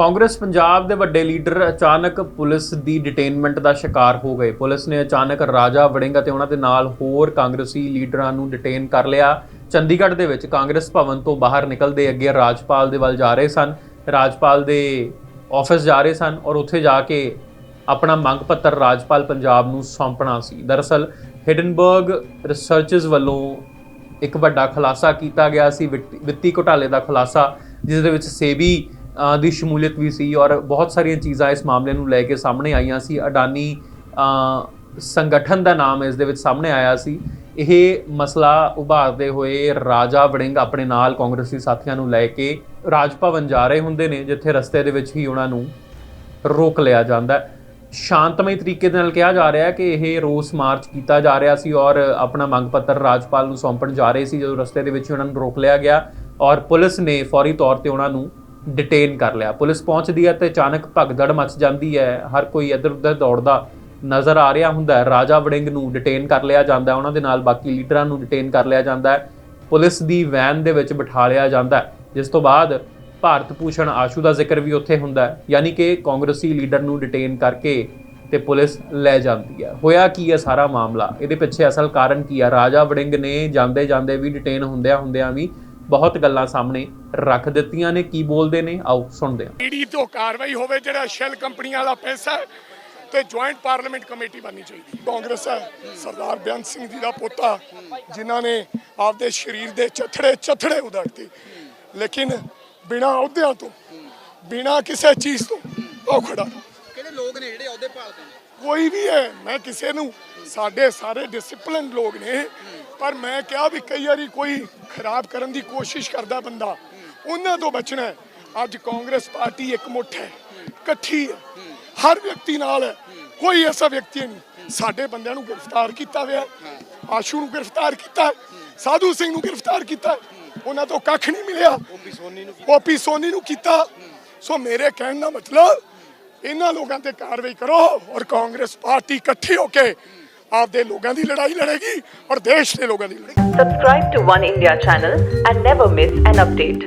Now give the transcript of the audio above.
ਕਾਂਗਰਸ ਪੰਜਾਬ ਦੇ ਵੱਡੇ ਲੀਡਰ ਅਚਾਨਕ ਪੁਲਿਸ ਦੀ ਡਿਟੇਨਮੈਂਟ ਦਾ ਸ਼ਿਕਾਰ ਹੋ ਗਏ। ਪੁਲਿਸ ਨੇ ਅਚਾਨਕ ਰਾਜਾ ਵੜਿੰਗ ਅਤੇ ਉਹਨਾਂ ਦੇ ਨਾਲ ਹੋਰ ਕਾਂਗਰਸੀ ਲੀਡਰਾਂ ਨੂੰ ਡਿਟੇਨ ਕਰ ਲਿਆ। ਚੰਡੀਗੜ੍ਹ ਦੇ ਵਿੱਚ ਕਾਂਗਰਸ ਭਵਨ ਤੋਂ ਬਾਹਰ ਨਿਕਲਦੇ ਅੱਗੇ ਰਾਜਪਾਲ ਦੇ ਵੱਲ ਜਾ ਰਹੇ ਸਨ। ਰਾਜਪਾਲ ਦੇ ਆਫਿਸ ਜਾ ਰਹੇ ਸਨ ਔਰ ਉੱਥੇ ਜਾ ਕੇ ਆਪਣਾ ਮੰਗ ਪੱਤਰ ਰਾਜਪਾਲ ਪੰਜਾਬ ਨੂੰ ਸੌਂਪਣਾ ਸੀ। ਦਰਅਸਲ, ਹਿਡਨਬਰਗ ਰਿਸਰਚਸ ਵੱਲੋਂ ਇੱਕ ਵੱਡਾ ਖੁਲਾਸਾ ਕੀਤਾ ਗਿਆ ਸੀ। ਵਿੱਤ- ਵਿੱਤੀ ਘੁਟਾਲੇ ਦਾ ਖੁਲਾਸਾ, ਜਿਸ ਦੇ ਵਿੱਚ ਸੇਬੀ ਦੀ ਸ਼ਮੂਲੀਅਤ ਵੀ ਸੀ ਔਰ ਬਹੁਤ ਸਾਰੀਆਂ ਚੀਜ਼ਾਂ ਇਸ ਮਾਮਲੇ ਨੂੰ ਲੈ ਕੇ ਸਾਹਮਣੇ ਆਈਆਂ ਸੀ। ਅਡਾਨੀ ਸੰਗਠਨ ਦਾ ਨਾਮ ਇਸ ਦੇ ਵਿੱਚ ਸਾਹਮਣੇ ਆਇਆ ਸੀ। ਇਹ ਮਸਲਾ ਉਭਾਰਦੇ ਹੋਏ ਰਾਜਾ ਵੜਿੰਗ ਆਪਣੇ ਨਾਲ ਕਾਂਗਰਸੀ ਸਾਥੀਆਂ ਨੂੰ ਲੈ ਕੇ ਰਾਜ ਭਵਨ ਜਾ ਰਹੇ ਹੁੰਦੇ ਨੇ, ਜਿੱਥੇ ਰਸਤੇ ਦੇ ਵਿੱਚ ਹੀ ਉਹਨਾਂ ਨੂੰ ਰੋਕ ਲਿਆ ਜਾਂਦਾ ਹੈ। ਸ਼ਾਂਤਮਈ ਤਰੀਕੇ ਦੇ ਨਾਲ ਕਿਹਾ ਜਾ ਰਿਹਾ ਹੈ ਕਿ ਇਹ ਰੋਸ ਮਾਰਚ ਕੀਤਾ ਜਾ ਰਿਹਾ ਸੀ ਔਰ ਆਪਣਾ ਮੰਗ ਪੱਤਰ ਰਾਜਪਾਲ ਨੂੰ ਸੌਂਪਣ ਜਾ ਰਹੇ ਸੀ, ਜਦੋਂ ਰਸਤੇ ਦੇ ਵਿੱਚ ਹੀ ਉਹਨਾਂ ਨੂੰ ਰੋਕ ਲਿਆ ਗਿਆ ਔਰ ਪੁਲਿਸ ਨੇ ਫੌਰੀ ਤੌਰ ਤੇ ਉਹਨਾਂ ਨੂੰ ਡਿਟੇਨ ਕਰ ਲਿਆ। ਪੁਲਿਸ ਪਹੁੰਚਦੀ ਹੈ ਤੇ ਅਚਾਨਕ ਭਗਦੜ ਮਚ ਜਾਂਦੀ ਹੈ। ਹਰ ਕੋਈ ਇੱਧਰ ਉੱਧਰ ਦੌੜਦਾ ਨਜ਼ਰ ਆ ਰਿਹਾ ਹੁੰਦਾ ਹੈ। ਰਾਜਾ ਵੜਿੰਗ ਨੂੰ ਡਿਟੇਨ ਕਰ ਲਿਆ ਜਾਂਦਾ ਹੈ। ਉਹਨਾਂ ਦੇ ਨਾਲ ਬਾਕੀ ਲੀਡਰਾਂ ਨੂੰ ਡਿਟੇਨ ਕਰ ਲਿਆ ਜਾਂਦਾ ਹੈ। ਪੁਲਿਸ ਦੀ ਵੈਨ ਦੇ ਵਿੱਚ ਬਿਠਾ ਲਿਆ ਜਾਂਦਾ ਹੈ। ਜਿਸ ਤੋਂ ਬਾਅਦ ਭਾਰਤ ਭੂਸ਼ਣ ਆਸ਼ੂ ਦਾ ਜ਼ਿਕਰ ਵੀ ਉੱਥੇ ਹੁੰਦਾ ਹੈ। ਯਾਨੀ ਕਿ ਕਾਂਗਰਸੀ ਲੀਡਰ ਨੂੰ ਡਿਟੇਨ ਕਰਕੇ ਤੇ ਪੁਲਿਸ ਲੈ ਜਾਂਦੀ ਹੈ। ਹੋਇਆ ਕੀ ਹੈ ਸਾਰਾ ਮਾਮਲਾ? ਇਹਦੇ ਪਿੱਛੇ ਅਸਲ ਕਾਰਨ ਕੀ ਹੈ? ਰਾਜਾ ਵੜਿੰਗ ਨੇ ਜਾਂਦੇ ਜਾਂਦੇ ਵੀ ਡਿਟੇਨ ਹੁੰਦਿਆਂ ਹੁੰਦਿਆਂ ਵੀ ਬਹੁਤ ਗੱਲਾਂ ਸਾਹਮਣੇ ਰੱਖ ਦਿੱਤੀਆਂ ਨੇ ਕੀ ਬੋਲਦੇ ਨੇ? ਆਓ ਸੁਣਦੇ ਹਾਂ। ਈਡੀ ਤੋਂ ਕਾਰਵਾਈ ਹੋਵੇ ਜਿਹੜਾ ਸ਼ੈਲ ਕੰਪਨੀਆਂ ਵਾਲਾ ਪੈਸਾ ਹੈ ਤੇ ਜੁਆਇੰਟ ਪਾਰਲੀਮੈਂਟ ਕਮੇਟੀ ਬਣਨੀ ਚਾਹੀਦੀ। ਕਾਂਗਰਸ ਹੈ ਸਰਦਾਰ ਬੇਅੰਤ ਸਿੰਘ ਜੀ ਦਾ ਪੋਤਾ ਜਿਨ੍ਹਾਂ ਨੇ ਆਪਦੇ ਸਰੀਰ ਦੇ ਚਥੜੇ ਚਥੜੇ ਉਧੜਤੇ। ਲੇਕਿਨ ਬਿਨਾ ਅਹੁਦਿਆਂ ਤੋਂ ਬਿਨਾ ਕਿਸੇ ਚੀਜ਼ ਤੋਂ ਉਹ ਖੜਾ। ਕਿਹੜੇ ਲੋਕ ਨੇ ਜਿਹੜੇ ਅਹੁਦੇ ਭਾਲਦੇ ਨੇ? ਕੋਈ ਵੀ ਹੈ ਮੈਂ ਕਿਸੇ ਨੂੰ ਸਾਡੇ ਸਾਰੇ ਡਿਸਪਲਿਨ ਲੋਕ ਨੇ ਪਰ ਮੈਂ ਕਿਹਾ ਵੀ ਕਈ ਵਾਰੀ ਕੋਈ ਖਰਾਬ ਕਰਨ ਦੀ ਕੋਸ਼ਿਸ਼ ਕਰਦਾ ਬੰਦਾ, ਉਹਨਾਂ ਤੋਂ ਬਚਣਾ ਹੈ। ਅੱਜ ਕਾਂਗਰਸ ਪਾਰਟੀ ਇੱਕ ਮੁੱਠ ਹੈ, ਇਕੱਠੀ ਹੈ। ਹਰ ਵਿਅਕਤੀ ਨਾਲ ਹੈ ਕੋਈ ਐਸਾ ਵਿਅਕਤੀ ਨਹੀਂ। ਸਾਡੇ ਬੰਦਿਆਂ ਨੂੰ ਗ੍ਰਿਫਤਾਰ ਕੀਤਾ ਹੋਇਆ ਆਸ਼ੂ ਨੂੰ ਗ੍ਰਿਫਤਾਰ ਕੀਤਾ ਸਾਧੂ ਸਿੰਘ ਨੂੰ ਗ੍ਰਿਫਤਾਰ ਕੀਤਾ ਉਹਨਾਂ ਤੋਂ ਕੱਖ ਨਹੀਂ ਮਿਲਿਆ। ਓਪੀ ਸੋਨੀ ਓਪੀ ਸੋਨੀ ਨੂੰ ਕੀਤਾ। ਸੋ ਮੇਰੇ ਕਹਿਣ ਦਾ ਮਤਲਬ, ਇਹਨਾਂ ਲੋਕਾਂ ਤੇ ਕਾਰਵਾਈ ਕਰੋ ਔਰ ਕਾਂਗਰਸ ਪਾਰਟੀ ਇਕੱਠੀ ਹੋ ਕੇ ਆਪਦੇ ਲੋਕਾਂ ਦੀ ਲੜਾਈ ਲੜੇਗੀ ਔਰ ਦੇਸ਼ ਦੇ ਲੋਕਾਂ ਦੀ ਲੜਾਈ Subscribe to One India channel and never miss an update.